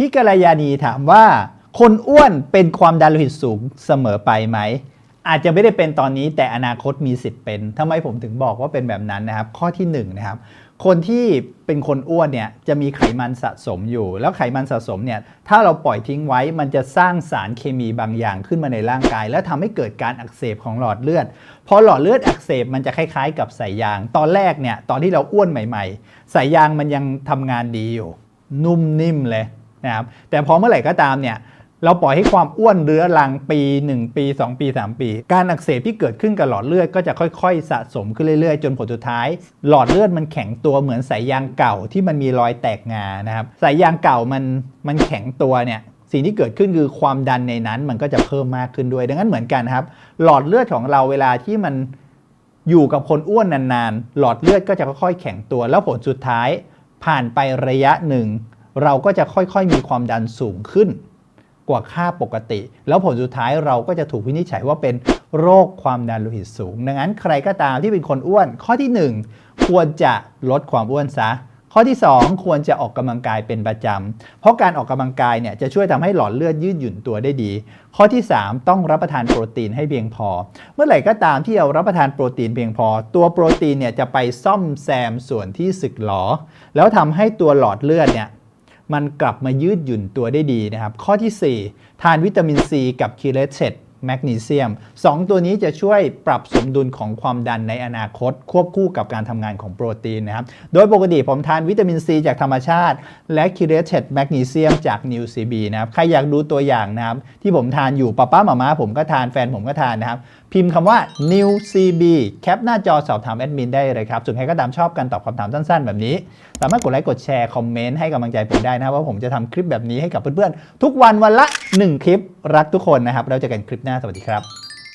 พี่กัลยาณีถามว่า คนอ้วนเป็นความดันโลหิตสูงเสมอไปไหม อาจจะไม่ได้เป็นตอนนี้แต่อนาคตมีสิทธิ์เป็นทำไมผมถึงบอกว่าเป็นแบบนั้นนะครับ ข้อที่หนึ่งนะครับ คนที่เป็นคนอ้วนเนี่ยจะมีไขมันสะสมอยู่ แล้วไขมันสะสมเนี่ยถ้าเราปล่อยทิ้งไว้มันจะสร้างสารเคมีบางอย่างขึ้นมาในร่างกาย แล้วทำให้เกิดการอักเสบของหลอดเลือดพอหลอดเลือดอักเสบมันจะคล้ายๆ กับสายยาง ตอนแรกเนี่ยตอนที่เราอ้วนใหม่ ๆสายยางมันยังทำงานดีอยู่ นุ่มนิ่มเลย นะครับแต่พอเมื่อไหร่ก็ตามเนี่ยเราปล่อยให้ความอ้วนเรื้อรังปี 1 ปี 2 ปี 3 ปี การอักเสบที่เกิดขึ้นกับหลอดเลือดก็จะค่อยๆ สะสมขึ้นเรื่อยๆ จนผลสุดท้าย หลอดเลือดมันแข็งตัวเหมือนสายยางเก่าที่มันมีรอยแตกงานะครับสายยางเก่ามันมันแข็งตัวเนี่ยสิ่งที่เกิดขึ้นคือความดันในนั้นมันก็จะเพิ่มมากขึ้นด้วย ดังนั้นเหมือนกันครับ หลอดเลือดของเราเวลาที่มันอยู่กับคนอ้วนนานๆ หลอดเลือดก็จะค่อยๆ แข็งตัวแล้วผลสุดท้ายผ่านไประยะหนึ่ง เราก็จะค่อยๆ มีความดันสูงขึ้นกว่าค่าปกติ แล้วผลสุดท้ายเราก็จะถูกวินิจฉัยว่าเป็นโรคความดันโลหิตสูง ดังนั้นใครก็ตามที่เป็นคนอ้วน ข้อที่ 1 ควรจะลดความอ้วนซะ ข้อที่ 2 ควรจะออกกำลังกายเป็นประจำเพราะการออกกำลังกายเนี่ยจะช่วยทำให้หลอดเลือดยืดหยุ่นตัวได้ดี ข้อที่ 3 ต้องรับประทานโปรตีนให้เพียงพอ เมื่อไหร่ก็ตามที่เรารับประทานโปรตีนเพียงพอ ตัวโปรตีนเนี่ยจะไปซ่อมแซมส่วนที่สึกหรอแล้วทำให้ตัวหลอดเลือดเนี่ย มันกลับมายืดหยุ่นตัวได้ดีนะครับ ข้อทีสี่4 ทานวิตามินซีกับคีเลเชต แมกนีเซียม 2 ตัวนี้จะช่วยปรับสมดุลของความดันในอนาคต ควบคู่กับการทำงานของโปรตีนนะครับ โดยปกติผมทานวิตามินซีจากธรรมชาติ และคีเลเชตแมกนีเซียมจากนิวซีบีนะครับ ใครอยากดูตัวอย่างนะครับ ที่ผมทานอยู่ป้าป้าหมาม้าผมก็ทานแฟนผมก็ทานนะครับ พิมพ์คำว่า new cb แคปหน้าจอสอบถามแอดมินได้เลยครับส่วนใครก็ตามชอบการตอบคำถามสั้นๆ แบบนี้ สามารถกดไลค์กดแชร์คอมเมนต์ให้กำลังใจผมได้นะว่าผมจะทำคลิปแบบนี้ให้กับเพื่อนๆทุกวันวันละ 1 คลิปรักทุกคนนะครับแล้วเจอกันคลิปหน้า สวัสดีครับ